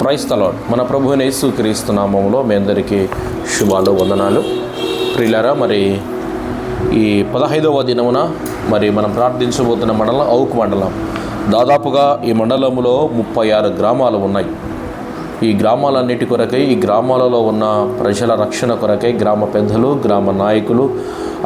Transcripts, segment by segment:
క్రైస్తలో మన ప్రభు యేసు క్రీస్తు మీ అందరికీ శుభాలు వందనాలు. ప్రియులరా మరి ఈ పదహైదవ దినమున మరి మనం ప్రార్థించబోతున్న మండలం అవుకు మండలం. దాదాపుగా ఈ మండలంలో ముప్పై ఆరు గ్రామాలు ఉన్నాయి. ఈ గ్రామాలన్నిటి కొరకై ఈ గ్రామాలలో ఉన్న ప్రజల రక్షణ కొరకై గ్రామ పెద్దలు గ్రామ నాయకులు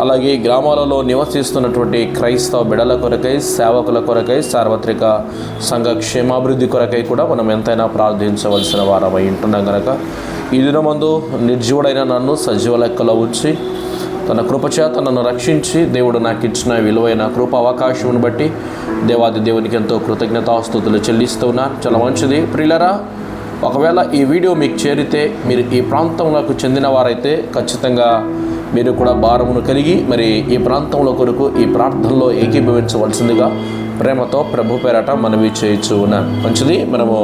అలాగే గ్రామాలలో నివసిస్తున్నటువంటి క్రైస్తవ బిడల కొరకై సేవకుల కొరకై సార్వత్రిక సంఘ క్షేమాభివృద్ధి కొరకై కూడా మనం ఎంతైనా ప్రార్థించవలసిన వారమై ఉంటున్నాం కనుక ఈ దినమందు నిర్జీవుడైన నన్ను సజీవ లెక్కలో ఉంచి తన కృపచేత నన్ను రక్షించి దేవుడు నాకు ఇచ్చిన విలువైన కృప అవకాశమును బట్టి దేవాది దేవునికి ఎంతో కృతజ్ఞతాస్తుతులు చెల్లిస్తూ చాలా మంచిది. ప్రియులరా ఒకవేళ ఈ వీడియో మీకు చేరితే మీరు ఈ ప్రాంతంలోకి చెందిన వారైతే ఖచ్చితంగా మీరు కూడా భారమును కలిగి మరి ఈ ప్రాంతంలో కొరకు ఈ ప్రార్థనలో ఏకీభవించవలసిందిగా ప్రేమతో ప్రభు పేరట మనవి చేయొచ్చు మంచిది. మనము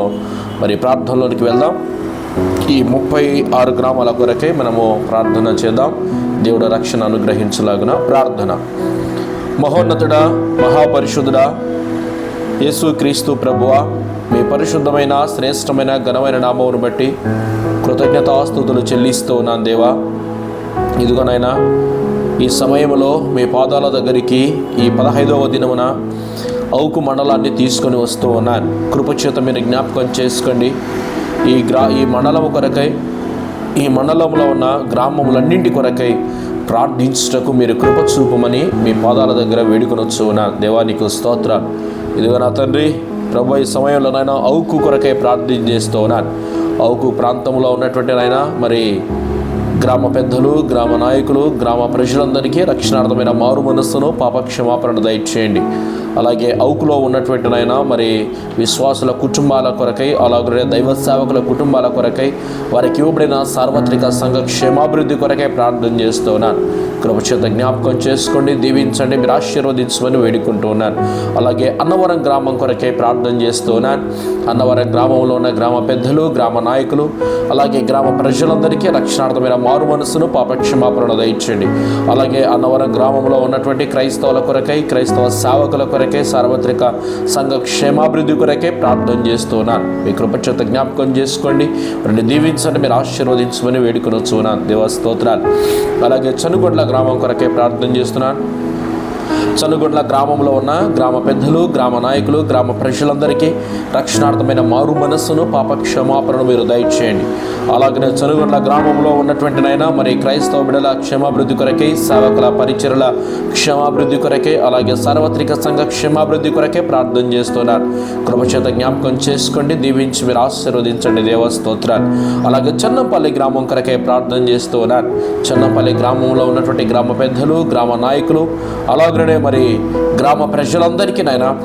మరి ప్రార్థనలోనికి వెళ్దాం. ఈ ముప్పై ఆరు గ్రామాల కొరకే మనము ప్రార్థన చేద్దాం. దేవుడు రక్షణ అనుగ్రహించలాగున ప్రార్థన. మహోన్నతుడా మహాపరిశుద్ధుడా యేసు క్రీస్తు ప్రభువ మీ పరిశుద్ధమైన శ్రేష్టమైన ఘనమైన నామమును బట్టి కృతజ్ఞతాస్తుతులు చెల్లిస్తూ ఉన్నాను దేవా. ఇదిగోనైనా ఈ సమయంలో మీ పాదాల దగ్గరికి ఈ పదహైదవ దినమున అవుకు మండలాన్ని తీసుకొని వస్తూ ఉన్నాను. కృపచేత మీరు జ్ఞాపకం చేసుకోండి. ఈ గ్రా ఈ మండలం కొరకై ఈ మండలంలో ఉన్న గ్రామములన్నింటి కొరకై ప్రార్థించుటకు మీరు కృప చూపమని మీ పాదాల దగ్గర వేడుకొనొచ్చు నా దేవానికి స్తోత్ర. ఇదిగో నా తండ్రి ప్రభు ఈ సమయంలో నాయన అవుకు కొరకై ప్రార్థన చేస్తూ ఉన్నాను. అవుకు ప్రాంతంలో ఉన్నటువంటి నాయన మరి గ్రామ పెద్దలు గ్రామ నాయకులు గ్రామ ప్రజలందరికీ రక్షణార్థమైన మారు మనస్సును పాపక్షమాపణ దయచేయండి. అలాగే అవుకులో ఉన్నటువంటి నాయన మరి విశ్వాసుల కుటుంబాల కొరకై అలాగే దైవ సేవకుల కుటుంబాల కొరకై వారికి ఇవ్వబడిన సార్వత్రిక సంఘ క్షేమాభివృద్ధి కొరకై ప్రార్థన చేస్తూ ఉన్నాను. కృపచేత జ్ఞాపకం చేసుకోండి దీవించండి మీరు ఆశీర్వదించమని వేడుకుంటూ ఉన్నాను. అలాగే అన్నవరం గ్రామం కొరకై ప్రార్థన చేస్తూ ఉన్నాను. అన్నవరం గ్రామంలో ఉన్న గ్రామ పెద్దలు గ్రామ నాయకులు అలాగే గ్రామ ప్రజలందరికీ రక్షణార్థమైన మారు మనసును పాపక్షమాపణ దయచేయండి. అలాగే అన్నవరం గ్రామంలో ఉన్నటువంటి క్రైస్తవుల కొరకై క్రైస్తవ సేవకుల కొరకై సార్వత్రిక సంఘ క్షేమాభివృద్ధి కొరకే ప్రార్థన చేస్తున్నాను. మీ కృపచేత జ్ఞాపకం చేసుకోండి. రెండు దీవించండి. మీరు ఆశీర్వదించమని వేడుకొని వచ్చున్నాను దేవ స్తోత్రాలు. అలాగే చనుగొడ్ల గ్రామం కొరకే ప్రార్థన చేస్తున్నాను. చనుగొండ్ల గ్రామంలో ఉన్న గ్రామ పెద్దలు గ్రామ నాయకులు గ్రామ ప్రజలందరికీ రక్షణార్థమైన మారు మనస్సును పాప క్షమాపణను మీరు దయచేయండి. అలాగనే చనుగొండ్ల గ్రామంలో ఉన్నటువంటి నైనా మరి క్రైస్తవ బిడల క్షమాభివృద్ధి కొరకై సేవకుల పరిచరుల క్షమాభివృద్ధి కొరకే అలాగే సార్వత్రిక సంఘ క్షమాభివృద్ధి కొరకే ప్రార్థన చేస్తున్నారు. కృపచేత జ్ఞాపకం చేసుకోండి దీవించి మీరు ఆశీర్వదించండి. దేవస్తోత్రాలు అలాగే చెన్నంపల్లి గ్రామం కొరకే ప్రార్థన చేస్తూ ఉన్నారు చెన్నంపల్లి గ్రామంలో ఉన్నటువంటి గ్రామ పెద్దలు గ్రామ నాయకులు అలాగే అలాగనే మరి గ్రామ ప్రజలందరికీ నాయన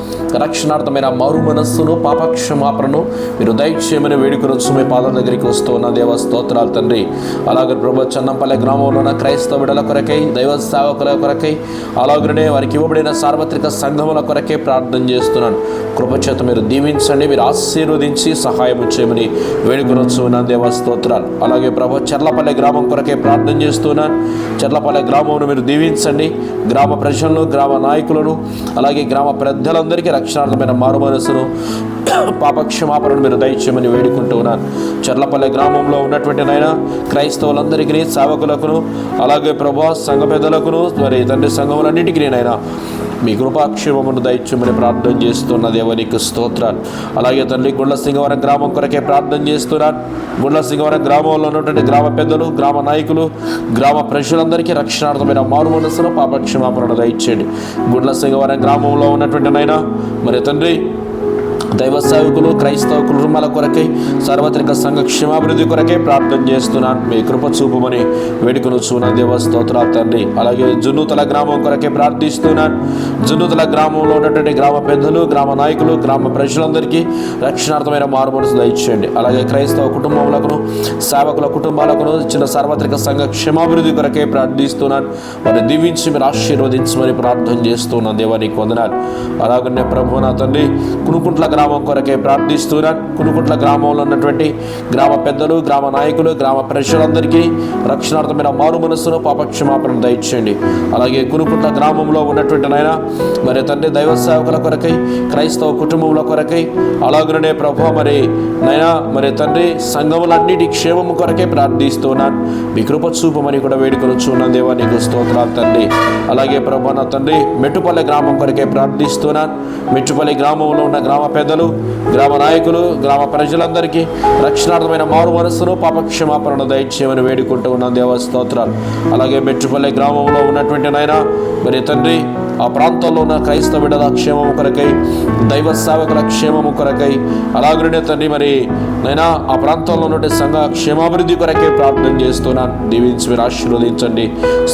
రక్షణార్థమైన మరు మనస్సును పాపక్షమాపణను మీరు దయచేయమని వేడుకొనొచ్చు. మీ పాదం దగ్గరికి వస్తూ ఉన్న దేవ స్తోత్రాలు తండ్రి. అలాగే ప్రభు చన్నంపల్లె గ్రామంలో ఉన్న క్రైస్తవ విడల కొరకై దైవ సేవకుల కొరకై అలాగనే వారికి ఇవ్వబడిన సార్వత్రిక సంఘముల కొరకే ప్రార్థన చేస్తున్నాను. కృపచేత మీరు దీవించండి మీరు ఆశీర్వదించి సహాయం చేయమని వేడుకొనొచ్చున్న దేవ స్తోత్రాలు. అలాగే ప్రభు చెర్లపల్లె గ్రామం కొరకే ప్రార్థన చేస్తున్నాను. చెర్లపల్లె గ్రామంను మీరు దీవించండి. గ్రామ ప్రజలను గ్రామ నాయకులను అలాగే గ్రామ పెద్దలందరికీ రక్షణార్థమైన మారు మనసును పాపక్షమాపణను మీరు దయచేయమని వేడుకుంటూ ఉన్నాను. చర్లపల్లె గ్రామంలో ఉన్నటువంటి నాయన క్రైస్తవులందరికీ సేవకులకును అలాగే ప్రభా సంఘ పెద్దలకును మరి తండ్రి సంఘములన్నిటికీ నాయన మీ కృపాక్షేమమును దయచుమని ప్రార్థన చేస్తున్న దేవునికి స్తోత్రాలు. అలాగే తండ్రి గుండ్ల సింగవరం గ్రామం కొరకే ప్రార్థన చేస్తున్నాను. గుండ్ల సింగవరం గ్రామంలో ఉన్నటువంటి గ్రామ పెద్దలు గ్రామ నాయకులు గ్రామ ప్రజలందరికీ రక్షణార్థమైన మారు మనసులో పాపక్షమాపణ దయచేయండి. గుండ్ల సింగవరం గ్రామంలో ఉన్నటువంటి నాయన మరి తండ్రి దైవ సేవకులు క్రైస్తవ కుటుంబాల కొరకై సార్వత్రిక సంఘ క్షేమాభివృద్ధి కొరకై ప్రార్థన చేస్తున్నాను. మీ కృప చూపమని వేడుకను చూన దేవ స్తోత్రాలు తండ్రి. అలాగే జున్నుతల గ్రామం కొరకే ప్రార్థిస్తున్నాను. జున్నుతల గ్రామంలో ఉన్నటువంటి గ్రామ పెద్దలు గ్రామ నాయకులు గ్రామ ప్రజలందరికీ రక్షణార్థమైన మారు మనసు దయచేయండి. అలాగే క్రైస్తవ కుటుంబములకును సేవకుల కుటుంబాలకును చిన్న సార్వత్రిక సంఘ క్షేమాభివృద్ధి కొరకే ప్రార్థిస్తున్నాను. వారిని దీవించి మీరు ఆశీర్వదించమని ప్రార్థన చేస్తున్నాను దేవానికి వందనాలు. అలాగనే ప్రభు నా తండ్రి కునుకుంట్ల గ్రామం నామం కొరకే ప్రార్థిస్తున్నాను కునుకుట్ల గ్రామంలో ఉన్నటువంటి గ్రామ పెద్దలు గ్రామ నాయకులు గ్రామ ప్రజలందరికీ రక్షణార్థమైన మారు మనస్సును పాపక్షమాపణ దయచేయండి. అలాగే కునుకుట్ల గ్రామంలో ఉన్నటువంటి నాయన మరి తండ్రి దైవ సేవకుల కొరకై క్రైస్తవ కుటుంబముల కొరకై అలాగనే ప్రభు మరి నైనా మరి తండ్రి సంఘములన్నిటి క్షేమము కొరకే ప్రార్థిస్తున్నాను మీ కృప చూపమని కూడా వేడుకొనుచున్నాను దేవా నీకు స్తోత్రాలు తండ్రి. అలాగే ప్రభు నా తండ్రి మెట్టుపల్లె గ్రామం కొరకే ప్రార్థిస్తున్నాను మెట్టుపల్లి గ్రామంలో ఉన్న గ్రామ పెద్దలు గ్రామ నాయకులు గ్రామ ప్రజలందరికీ రక్షణార్థమైన మారు మనస్సును పాపక్షమాపణ దయచేయమని వేడుకుంటూ ఉన్నాం. దేవస్తోత్రాలు అలాగే మెట్టుపల్లె గ్రామంలో ఉన్నటువంటి నాయన మరి తండ్రి ఆ ప్రాంతంలో ఉన్న క్రైస్తవ బిడ్డల క్షేమం కొరకై దైవ సేవకుల క్షేమము కొరకై అలాగనే తండ్రి మరి నైనా ఆ ప్రాంతంలో ఉన్నటువంటి సంఘ క్షేమాభివృద్ధి కొరకే ప్రార్థన చేస్తున్నాను. దీవించి మీరు ఆశీర్వదించండి.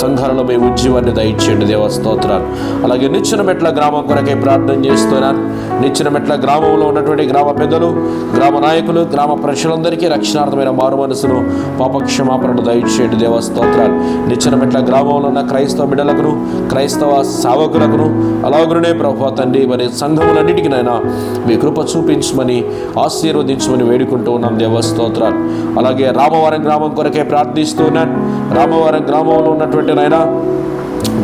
సంఘాలలో మీ ఉద్యమాన్ని దయచేయండి. దేవస్తోత్రాలు అలాగే నిచ్చిన మెట్ల గ్రామం కొరకై ప్రార్థన చేస్తున్నాను. నిచ్చిన మెట్ల గ్రామంలో ఉన్నటువంటి గ్రామ పెద్దలు గ్రామ నాయకులు గ్రామ ప్రజలందరికీ రక్షణార్థమైన మారు మనసును పాపక్షమాపణను దయచేయండి. దేవస్తోత్రాలు నిచ్చిన మెట్ల గ్రామంలో ఉన్న క్రైస్తవ బిడ్డలకు క్రైస్తవ సేవకులకును అలాగనే ప్రభా తండ్రి మరి సంఘములన్నిటికీ నైనా మీ కృప చూపించమని ఆశీర్వదించమని వేడుకుంటూ ఉన్నాం. దేవస్తోత్రాలు అలాగే రామవరం గ్రామం కొరకే ప్రార్థిస్తూ ఉన్నాను రామవరం గ్రామంలో ఉన్నటువంటి నాయన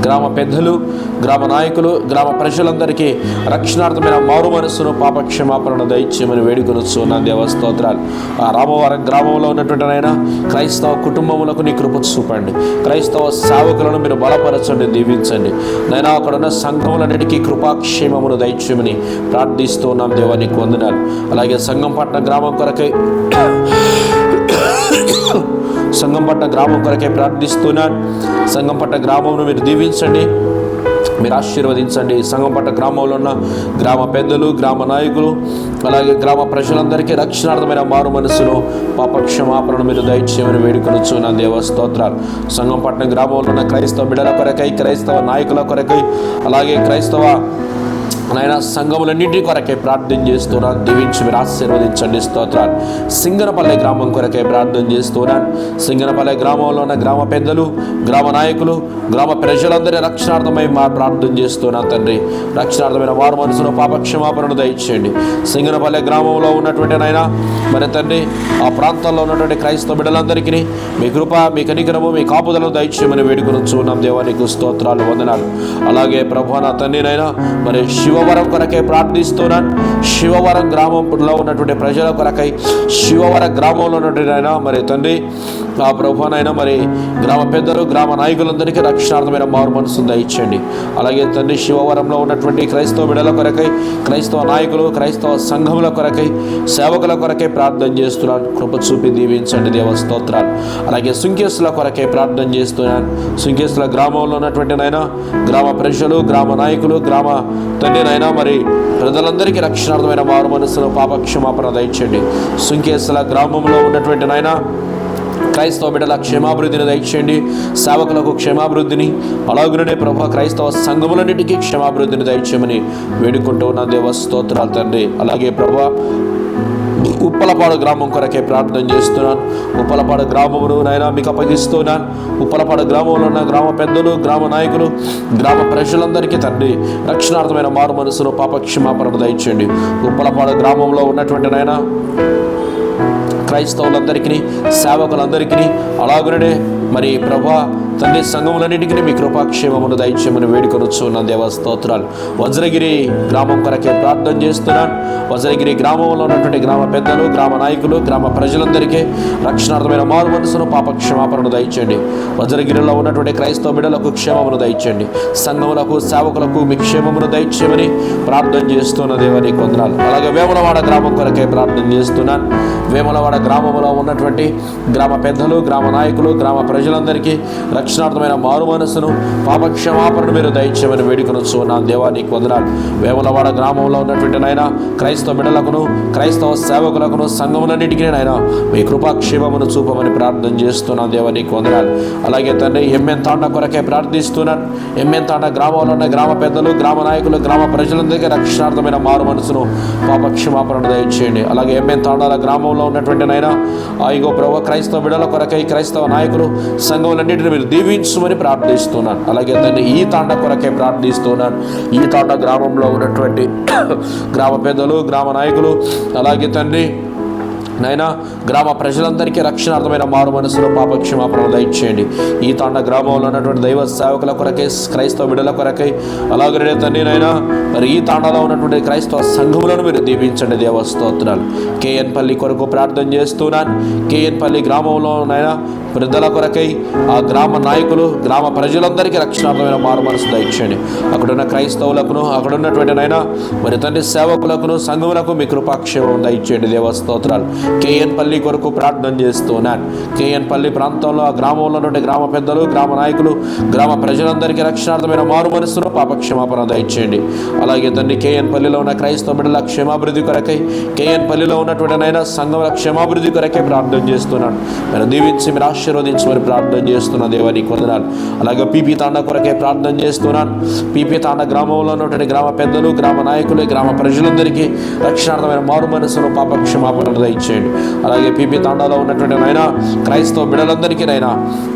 గ్రామ పెద్దలు గ్రామ నాయకులు గ్రామ ప్రజలందరికీ రక్షణార్థమైన మారు మనస్సును పాపక్షమాపణను దయచేయమని వేడుకొనొచ్చు నా దేవస్తోత్రాలు ఆ రామవరం గ్రామంలో ఉన్నటువంటి ఆయన క్రైస్తవ కుటుంబములకు నీ కృప చూపండి. క్రైస్తవ సేవకులను మీరు బలపరచండి దీవించండి. నైనా అక్కడ ఉన్న సంఘములన్నిటికీ కృపాక్షేమమును దయచేయమని ప్రార్థిస్తూ ఉన్నాం. దేవానికి వందనాలు. అలాగే సంఘంపట్నం గ్రామం కొరకై సంగంపట్న గ్రామం కొరకే ప్రార్థిస్తున్నాను. సంగంపట్న గ్రామంను మీరు దీవించండి. మీరు ఆశీర్వదించండి. సంగంపట్ట గ్రామంలో ఉన్న గ్రామ పెద్దలు గ్రామ నాయకులు అలాగే గ్రామ ప్రజలందరికీ రక్షణార్థమైన మారు మనసును పాపక్షమాపణను మీరు దయచేయమని వేడుకొనొచ్చు నా దేవ స్తోత్రాలు. సంగంపట్నం గ్రామంలో ఉన్న క్రైస్తవ బిడ్డల కొరకై క్రైస్తవ నాయకుల కొరకై అలాగే క్రైస్తవ నాయన సంఘములన్నింటి కొరకే ప్రార్థన చేస్తున్నాను. దీవించి మీరు ఆశీర్వదించండి. స్తోత్రాలు. సింగనపల్లె గ్రామం కొరకే ప్రార్థన చేస్తున్నాను. సింగనపల్లె గ్రామంలో ఉన్న గ్రామ పెద్దలు గ్రామ నాయకులు గ్రామ ప్రజలందరి రక్షణార్థమై మా ప్రార్థన చేస్తున్నాను తండ్రి. రక్షణార్థమైన వారు మనసులో పాపక్షమాపణను దయచేయండి. సింగనపల్లె గ్రామంలో ఉన్నటువంటి నాయన మరి తండ్రి ఆ ప్రాంతంలో ఉన్నటువంటి క్రైస్తవ బిడ్డలందరికీ మీ కృప మీ కనికరము మీ కాపుదలను దయచేయమని వేడుకొని చూన్నాం దేవానికి స్తోత్రాలు వందనాలు. అలాగే ప్రభు నా తండ్రినైనా మరి శివ శివవరం కొరకై ప్రార్థిస్తున్నాను శివవరం గ్రామంలో ఉన్నటువంటి ప్రజల కొరకై శివవరం గ్రామంలో ఉన్నటువంటి ఆయన మరి తండ్రి ఆ ప్రభునైనా మరి గ్రామ పెద్దలు గ్రామ నాయకులందరికీ రక్షణార్థమైన మారు మనసు దయచేయండి. అలాగే తండ్రి శివవరంలో ఉన్నటువంటి క్రైస్తవ బిడల కొరకై క్రైస్తవ నాయకులు క్రైస్తవ సంఘముల కొరకై సేవకుల కొరకై ప్రార్థన చేస్తున్నాను కృప చూపి దీవించండి దేవస్తోత్రాలు అలాగే సుంకేసుల కొరకై ప్రార్థన చేస్తున్నాను సుంకేసుల గ్రామంలో ఉన్నటువంటి నాయన గ్రామ ప్రజలు గ్రామ నాయకులు గ్రామ తండ్రి నాయన మరి ప్రజలందరికీ రక్షణార్థమైన మారు మనసులో పాపక్షమాపణ దయచేయండి. సుంకేసుల గ్రామంలో ఉన్నటువంటి నాయన క్రైస్తవ బిడ్డల క్షేమాభివృద్ధిని దయచేయండి. సేవకులకు క్షేమాభివృద్ధిని అలాగనే ప్రభా క్రైస్తవ సంఘములన్నిటికీ క్షేమాభివృద్ధిని దయచేయమని వేడుకుంటూ ఉన్న. దేవ స్తోత్రాలు తండ్రి. అలాగే ప్రభా ఉప్పలపాడు గ్రామం కొరకే ప్రార్థన చేస్తున్నాను. ఉప్పలపాడు గ్రామమును నైనా మీకు అప్పగిస్తున్నాను. ఉప్పలపాడు గ్రామంలో ఉన్న గ్రామ పెద్దలు గ్రామ నాయకులు గ్రామ ప్రజలందరికీ తండ్రి రక్షణార్థమైన మారు మనసును పాపక్షమాపణ దయచేయండి. ఉప్పలపాడు గ్రామంలో ఉన్నటువంటి నాయన క్రైస్తవులందరికీ సేవకులందరికీ అలాగనే మరి ప్రభా తండ్రి సంఘములన్నిటికీ మీ కృపాక్షేమమును దయచేయమని వేడుకొనొచ్చు నా దేవ స్తోత్రాలు. వజ్రగిరి గ్రామం కొరకే ప్రార్థన చేస్తున్నాను. వజ్రగిరి గ్రామంలో ఉన్నటువంటి గ్రామ పెద్దలు గ్రామ నాయకులు గ్రామ ప్రజలందరికీ రక్షణార్థమైన మారు మనసును పాపక్షమాపణను దయచేయండి. వజ్రగిరిలో ఉన్నటువంటి క్రైస్తవ బిడ్డలకు క్షేమమును దయచేయండి. సంఘములకు సేవకులకు మీ క్షేమమును దయచేయమని ప్రార్థన చేస్తున్న దేవని కొందనాలు అలాగే వేములవాడ గ్రామం కొరకే ప్రార్థన చేస్తున్నాను. వేములవాడ గ్రామంలో ఉన్నటువంటి గ్రామ పెద్దలు గ్రామ నాయకులు గ్రామ ప్రజలందరికీ రక్షణార్థమైన మారు మనసును పాపక్షమాపణను మీరు దయచేయమని వేడుకొనొచ్చు. నా దేవానికి వందనాలు. వేములవాడ గ్రామంలో ఉన్నటువంటి నాయన క్రైస్తవ బిడలకును క్రైస్తవ సేవకులకును సంఘములన్నిటికీ నాయన మీ కృపాక్షేమమును చూపమని ప్రార్థన చేస్తున్నా దేవానికి వందనాలు. అలాగే తండ్రి ఎమ్మెన్ తాండ కొరకే ప్రార్థిస్తున్నాను ఎమ్మెన్ తాండ గ్రామంలో ఉన్న గ్రామ పెద్దలు గ్రామ నాయకులు గ్రామ ప్రజలందరికీ రక్షణార్థమైన మారు మనసును పాపక్షమాపణను దయచేయండి. అలాగే ఎమ్మెన్ తాండాల గ్రామంలో ఉన్నటువంటి నాయన ఆ ఇగో ప్రభు క్రైస్తవ బిడల కొరకై క్రైస్తవ నాయకులు సంఘములన్నింటినీ మీరు దీవించమని ప్రార్థిస్తున్నాను. అలాగే దాన్ని ఈ తాండ కొరకే ప్రార్థిస్తున్నాను. ఈ తాండ గ్రామంలో ఉన్నటువంటి గ్రామ పెద్దలు గ్రామ నాయకులు అలాగే తండ్రి నైనా గ్రామ ప్రజలందరికీ రక్షణార్థమైన మారు మనసులో పాపక్షమాపణ దయచేయండి. ఈ తాండ గ్రామంలో ఉన్నటువంటి దైవ సేవకుల కొరకై క్రైస్తవ బిడల కొరకై అలాగే తండ్రి నైనా మరి ఈ తాండలో ఉన్నటువంటి క్రైస్తవ సంఘములను మీరు దీవించండి దేవస్తోత్రాలు కేఎన్ పల్లి కొరకు ప్రార్థన చేస్తున్నాను. కేఎన్ పల్లి గ్రామంలో నైనా వృద్ధుల కొరకై ఆ గ్రామ నాయకులు గ్రామ ప్రజలందరికీ రక్షణార్థమైన మారు మనసు దయచేయండి. అక్కడున్న క్రైస్తవులకును అక్కడున్నటువంటి నైనా మరి తండ్రి సేవకులకును సంఘములకు మీ కృపాక్షేమం దయచేయండి దేవస్తోత్రాలు కేఎన్ పల్లి కొరకు ప్రార్థన చేస్తున్నాను కేఎన్ పల్లి ప్రాంతంలో ఆ గ్రామంలో నుండి గ్రామ పెద్దలు గ్రామ నాయకులు గ్రామ ప్రజలందరికీ రక్షణార్థమైన మారు మనసును పాపక్షమాపణ దయచేయండి. అలాగే తండ్రి కేఎన్ పల్లిలో ఉన్న క్రైస్తవ బిడ్డల క్షేమాభివృద్ధి కొరకై కేఎన్ పల్లిలో ఉన్నటువంటి నైనా సంఘముల క్షేమాభివృద్ధి కొరకై ప్రార్థన చేస్తున్నాను మీరు దీవించి మీరు ఆశీర్వదించమని ప్రార్థన చేస్తున్న దేవానికి కొందనాలు అలాగే పీపీ తాండ కొరకే ప్రార్థన చేస్తున్నాను పీపీ తాండ గ్రామంలో ఉన్నటువంటి గ్రామ పెద్దలు గ్రామ నాయకులు గ్రామ ప్రజలందరికీ రక్షణార్థమైన మారు మనసును పాపక్షమాపణ దయచేయండి. అలాగే పీపీ తాండాలో ఉన్నటువంటి నైనా క్రైస్తవ బిడలందరికీ నైనా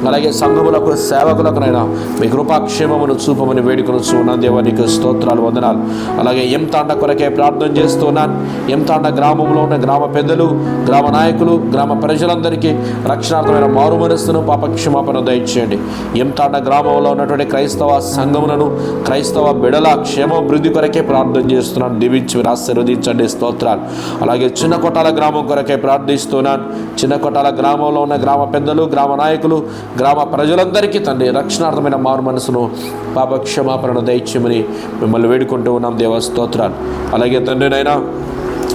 అలాగే సంఘములకు సేవకులకునైనా మీ కృపాక్షేమమును చూపమని వేడుకను చూన్న దేవానికి స్తోత్రాలు వందనాలు. అలాగే ఎం తాండ కొరకే ప్రార్థన చేస్తున్నాను ఎం తాండ గ్రామంలో ఉన్న గ్రామ పెద్దలు గ్రామ నాయకులు గ్రామ ప్రజలందరికీ రక్షణార్థమైన మారు మనస్సును పాపక్షమాపణ దయచేయండి. ఎం తాండ గ్రామంలో ఉన్నటువంటి క్రైస్తవ సంఘములను క్రైస్తవ బిడల క్షేమాభివృద్ధి కొరకే ప్రార్థన చేస్తున్నాను. దీవించి ఆశీర్వదించండి. స్తోత్రాలు. అలాగే చిన్న కొట్టాల గ్రామం కొరకే ప్రార్థిస్తున్నాను. చిన్న కొట్టాల గ్రామంలో ఉన్న గ్రామ పెద్దలు గ్రామ నాయకులు గ్రామ ప్రజలందరికీ తండ్రి రక్షణార్థమైన మారు మనసును పాప క్షమాపణ దయచేయమని మిమ్మల్ని వేడుకుంటూ ఉన్నాం. దేవ స్తోత్రాలు. అలాగే తండ్రినైనా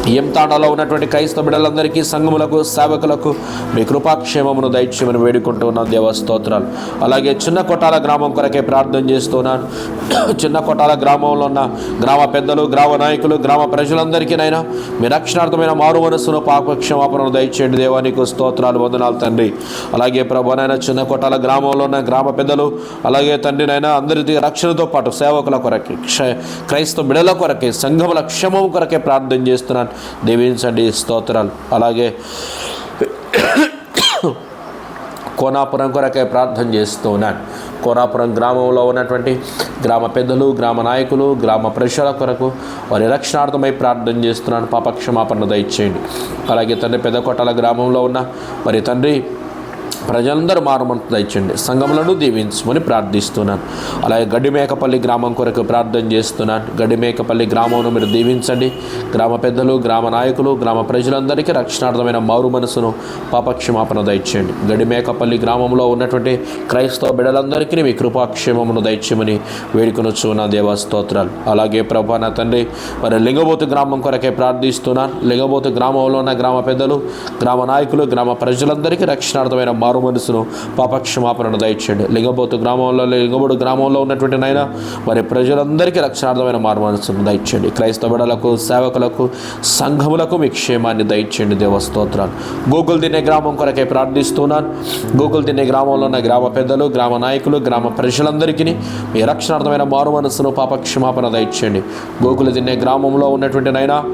నైనా ఉన్నటువంటి క్రైస్తవ బిడ్డలందరికీ సంఘములకు సేవకులకు మీ కృపాక్షేమమును దయచేయమని వేడుకుంటున్నాను దేవస్తోత్రాలు దేవ అలాగే చిన్న కొట్టాల గ్రామం కొరకే ప్రార్థన చేస్తున్నాను చిన్న కొట్టాల గ్రామంలో ఉన్న గ్రామ పెద్దలు గ్రామ నాయకులు గ్రామ ప్రజలందరికీనైనా మీ రక్షణార్థమైన మారు మనస్సును పాపక్షమాపణను దయచేయండి. దేవానికి స్తోత్రాలు వందనాలు తండ్రి. అలాగే ప్రభునైనా చిన్న కొట్టాల గ్రామంలో ఉన్న గ్రామ పెద్దలు అలాగే తండ్రినైనా అందరి రక్షణతో పాటు సేవకుల కొరకే క్ష క్రైస్తవ బిడల కొరకే సంఘముల క్షమం కొరకే ప్రార్థన చేస్తున్నాను. దీవించండి స్తోత్రాలు. అలాగే కోనాపురం కొరకే ప్రార్థన చేస్తూ ఉన్నాను. కోనాపురం గ్రామంలో ఉన్నటువంటి గ్రామ పెద్దలు గ్రామ నాయకులు గ్రామ ప్రజల కొరకు వారి రక్షణార్థమై ప్రార్థన చేస్తున్నాను. పాపక్షమాపణ దయచేయండి. అలాగే తండ్రి పెద్దకొట్టాల గ్రామంలో ఉన్న మరి తండ్రి ప్రజలందరూ మారుమంత దయచండి. సంఘములను దీవించమని ప్రార్థిస్తున్నాను. అలాగే గడిమేకపల్లి గ్రామం కొరకు ప్రార్థన చేస్తున్నాను. గడిమేకపల్లి గ్రామంను మీరు దీవించండి. గ్రామ పెద్దలు గ్రామ నాయకులు గ్రామ ప్రజలందరికీ రక్షణార్థమైన మారు మనసును పాపక్షమాపణ దయచేయండి. గడిమేకపల్లి గ్రామంలో ఉన్నటువంటి క్రైస్తవ బిడలందరికీ మీ కృపాక్షేమమును దయచేయమని వేడుకొనొచ్చు నా దేవా స్తోత్రాలు. అలాగే ప్రభా నా తండ్రి మరి లింగబోతు గ్రామం కొరకే ప్రార్థిస్తున్నాను. లింగబోతు గ్రామంలో ఉన్న గ్రామ పెద్దలు గ్రామ నాయకులు గ్రామ ప్రజలందరికీ రక్షణార్థమైన మారు మనసును పాపక్షమాపణను దయచేయండి. లింగబోతు గ్రామంలో లింగబోడు గ్రామంలో ఉన్నటువంటి నాయన మరి ప్రజలందరికీ రక్షణార్థమైన మారు మనసును దయచేయండి. క్రైస్తవ బిడలకు సేవకులకు సంఘములకు మీ క్షేమాన్ని దయచేయండి. దేవస్తోత్రాలు గోకుల్ తినే గ్రామం కొరకే ప్రార్థిస్తున్నాను. గోకుల్ తినే గ్రామంలో ఉన్న గ్రామ పెద్దలు గ్రామ నాయకులు గ్రామ ప్రజలందరికీ మీ రక్షణార్థమైన మారు మనసును పాపక్షమాపణ దయచేయండి. గోకులు తినే గ్రామంలో ఉన్నటువంటి నైనా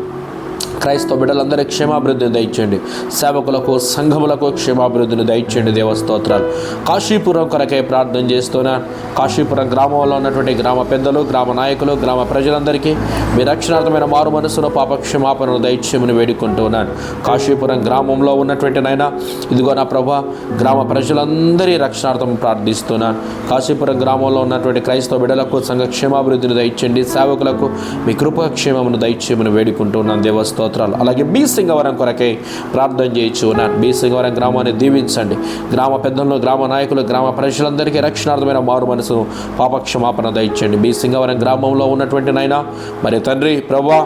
క్రైస్తవ బిడ్డలందరూ క్షేమాభివృద్ధిని దయచేయండి. సేవకులకు సంఘములకు క్షేమాభివృద్ధిని దయచేయండి. దేవస్తోత్రాలు కాశీపురం కొరకే ప్రార్థన చేస్తున్నా కాశీపురం గ్రామంలో ఉన్నటువంటి గ్రామ పెద్దలు గ్రామ నాయకులు గ్రామ ప్రజలందరికీ మీ రక్షణార్థమైన మారు మనసులో పాప క్షమాపణను దయచేయమని వేడుకుంటున్నాను. కాశీపురం గ్రామంలో ఉన్నటువంటి నాయన ఇదిగో నా ప్రభా గ్రామ ప్రజలందరి రక్షణార్థం ప్రార్థిస్తున్నాను కాశీపురం గ్రామంలో ఉన్నటువంటి క్రైస్తవ బిడ్డలకు సంఘ క్షేమాభివృద్ధిని దయచండి సేవకులకు మీ కృపక్షేమమును దయచేయమని వేడుకుంటున్నాను. స్తోత్రాలు. అలాగే బి సింగవరం కొరకై ప్రార్థన చేయొచ్చు ఉన్నాను బి సింగవరం గ్రామాన్ని దీవించండి. గ్రామ పెద్దలను గ్రామ నాయకులు గ్రామ ప్రజలందరికీ రక్షణార్థమైన మారు మనసు పాపక్షమాపణ దయచండి బి సింగవరం గ్రామంలో ఉన్నటువంటి నాయన మరి తండ్రి ప్రభా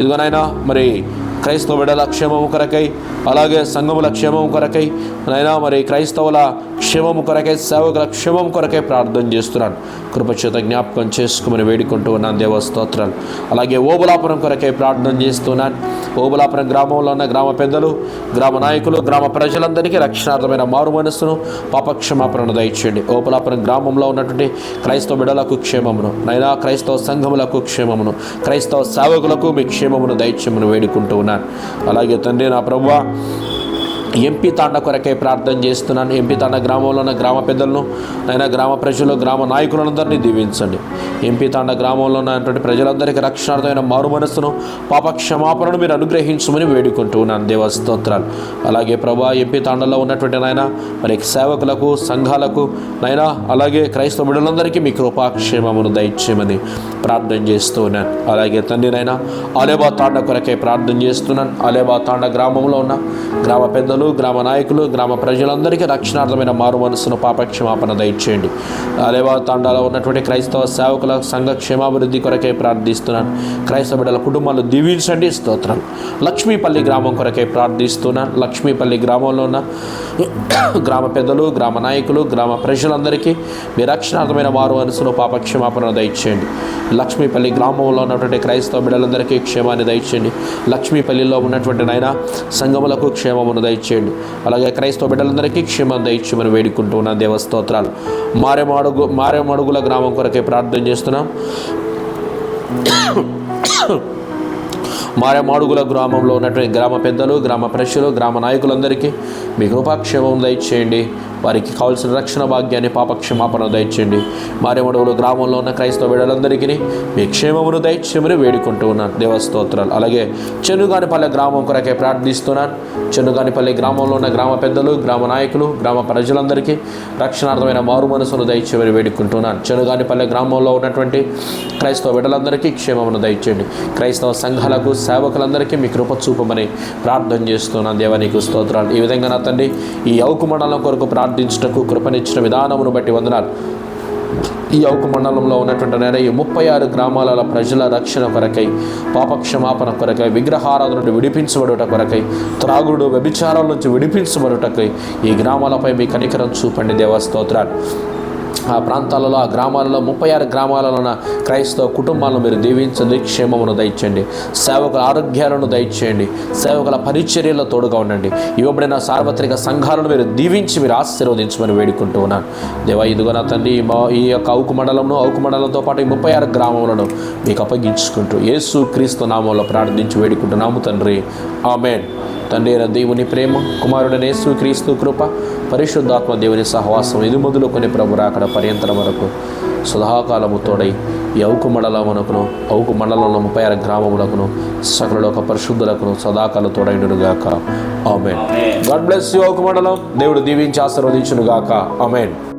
ఇదిగోనైనా మరి క్రైస్తవ బిడ్డల క్షేమము కొరకై అలాగే సంఘముల క్షేమం కొరకై నైనా మరి క్రైస్తవుల క్షేమము కొరకై సేవకుల క్షేమం కొరకై ప్రార్థన చేస్తున్నాను. కృపచేత జ్ఞాపకం చేసుకోమని వేడుకుంటూ ఉన్నాను. దేవస్తోత్రాలు అలాగే ఓబులాపురం కొరకై ప్రార్థన చేస్తున్నాను. ఓబులాపురం గ్రామంలో ఉన్న గ్రామ పెద్దలు గ్రామ నాయకులు గ్రామ ప్రజలందరికీ రక్షణార్థమైన మారు మనస్సును పాపక్షమాపణను దయచేయండి. ఓబులాపురం గ్రామంలో ఉన్నటువంటి క్రైస్తవ బిడలకు క్షేమమును నైనా క్రైస్తవ సంఘములకు క్షేమమును క్రైస్తవ సేవకులకు మీ క్షేమమును దయచేయమని వేడుకుంటూ ఉన్నాను. అలాగే తండ్రి నా ప్రభువా ఎంపీ తాండ కొరకై ప్రార్థన చేస్తున్నాను. ఎంపీ తాండ గ్రామంలో ఉన్న గ్రామ పెద్దలను నైనా గ్రామ ప్రజలు గ్రామ నాయకులందరినీ దీవించండి. ఎంపీ తాండ గ్రామంలో ఉన్నటువంటి ప్రజలందరికీ రక్షణార్థమైన మారు మనస్సును పాప క్షమాపణను మీరు అనుగ్రహించమని వేడుకుంటున్నాను. దేవ స్తోత్రాలు. అలాగే ప్రభా ఎంపీ తాండలో ఉన్నటువంటి నాయన మరి సేవకులకు సంఘాలకు నైనా అలాగే క్రైస్తవ బిడ్డలందరికీ మీ కృపాక్షేమమును దయచేయమని ప్రార్థన చేస్తూ ఉన్నాను అలాగే తండ్రినైనా అలేబా తాండ కొరకై ప్రార్థన చేస్తున్నాను. అలేబా తాండ గ్రామంలో ఉన్న గ్రామ పెద్దలు గ్రామ నాయకులు గ్రామ ప్రజలందరికీ రక్షణార్థమైన మారు మనసును పాపక్షమాపణ దయచేయండి. అలేబా తాండాలో ఉన్నటువంటి క్రైస్తవ సేవకుల సంఘ క్షేమాభివృద్ధి కొరకే ప్రార్థిస్తున్నాను. క్రైస్తవ బిడ్డల కుటుంబాలు దీవించండి. స్తోత్రం. లక్ష్మీపల్లి గ్రామం కొరకే ప్రార్థిస్తున్నాను. లక్ష్మీపల్లి గ్రామంలో ఉన్న గ్రామ పెద్దలు గ్రామ నాయకులు గ్రామ ప్రజలందరికీ మీ రక్షణార్థమైన మారు మనసును పాపక్షమాపణ దయచేయండి. లక్ష్మీపల్లి గ్రామంలో ఉన్నటువంటి క్రైస్తవ బిడ్డలందరికీ క్షేమాన్ని దయచేయండి. లక్ష్మీపల్లిలో ఉన్నటువంటి నాయన సంఘములకు క్షేమమును దయచేయండి. అలాగే క్రైస్తవ బిడ్డలందరికీ క్షేమం దయచేయమని వేడుకుంటున్న దేవస్తోత్రాలు మారేమడుగు మారేమడుగుల గ్రామం కొరకే ప్రార్థన చేస్తున్నాం. మారేమాడుగుల గ్రామంలో ఉన్నటువంటి గ్రామ పెద్దలు గ్రామ ప్రజలు గ్రామ నాయకులందరికీ మీ కృపాక్షేమం దయచేయండి. వారికి కావాల్సిన రక్షణ భాగ్యాన్ని పాపక్షమాపణ దయచేయండి. మారేమడుగుల గ్రామంలో ఉన్న క్రైస్తవ బిడ్డలందరికీ మీ క్షేమమును దయచేయమని వేడుకుంటూ ఉన్నాను. దేవస్తోత్రాలు. అలాగే చెన్నుగానిపల్లె గ్రామం కొరకే ప్రార్థిస్తున్నాను. చెన్నుగానిపల్లి గ్రామంలో ఉన్న గ్రామ పెద్దలు గ్రామ నాయకులు గ్రామ ప్రజలందరికీ రక్షణార్థమైన మారు మనసును దయచేయమని వేడుకుంటున్నాను. చెనుగానిపల్లె గ్రామంలో ఉన్నటువంటి క్రైస్తవ బిడ్డలందరికీ క్షేమమును దయచేయండి. క్రైస్తవ సంఘాలకు సేవకులందరికీ మీ కృప చూపమని ప్రార్థన చేస్తున్నాను. దేవానికి స్తోత్రాలు. ఈ విధంగా నా తండ్రి ఈ యౌకు మండలం కొరకు ప్రార్థించుటకు కృపనిచ్చిన విధానమును బట్టి వందనాలు. ఈ యౌక మండలంలో ఉన్నటువంటి నేను ఈ ముప్పై ఆరు గ్రామాలలో ప్రజల రక్షణ కొరకై పాపక్షమాపణ కొరకై విగ్రహారాధన నుండి విడిపించబడుట కొరకై త్రాగుడు వ్యభిచారాల నుంచి విడిపించబడుటకై ఈ గ్రామాలపై మీ కనికరం చూపండి దేవస్తోత్రాలు ఆ ప్రాంతాలలో ఆ గ్రామాలలో ముప్పై ఆరు గ్రామాలలో ఉన్న క్రైస్తవ కుటుంబాలను మీరు దీవించండి క్షేమమును దయచేయండి. సేవకుల ఆరోగ్యాలను దయచేయండి. సేవకుల పరిచర్యలో తోడుగా ఉండండి. ఇవ్వబడిన సార్వత్రిక సంఘాలను మీరు దీవించి మీరు ఆశీర్వదించమని వేడుకుంటూ ఉన్నాను. దేవా ఇదిగో నా తండ్రి ఈ ఈ యొక్క అవుకు మండలంను అవుకు మండలంతో పాటు ఈ ముప్పై ఆరు గ్రామములను మీకు అప్పగించుకుంటూ యేసు క్రీస్తు నామంలో ప్రార్థించి వేడుకుంటున్నాము తండ్రి. ఆమెన్. తండ్రి అయిన దేవుని ప్రేమ కుమారుడైన క్రీస్తు కృప పరిశుద్ధాత్మ దేవుని సహవాసం ఇది మొదలుకొని ప్రభు రాకడ పర్యంతరం వరకు సుధాకాలము తోడై ఈ అవుకు మండలమునకును అవుకు మండలంలో ముప్పై ఆరు గ్రామములకును సకల ఒక పరిశుద్ధులకును సదాకాల తోడైనడుగాక amen. God bless you Avuku మండలం. దేవుడు దీవించి ఆశీర్వదించునుగాక ఆమెన్.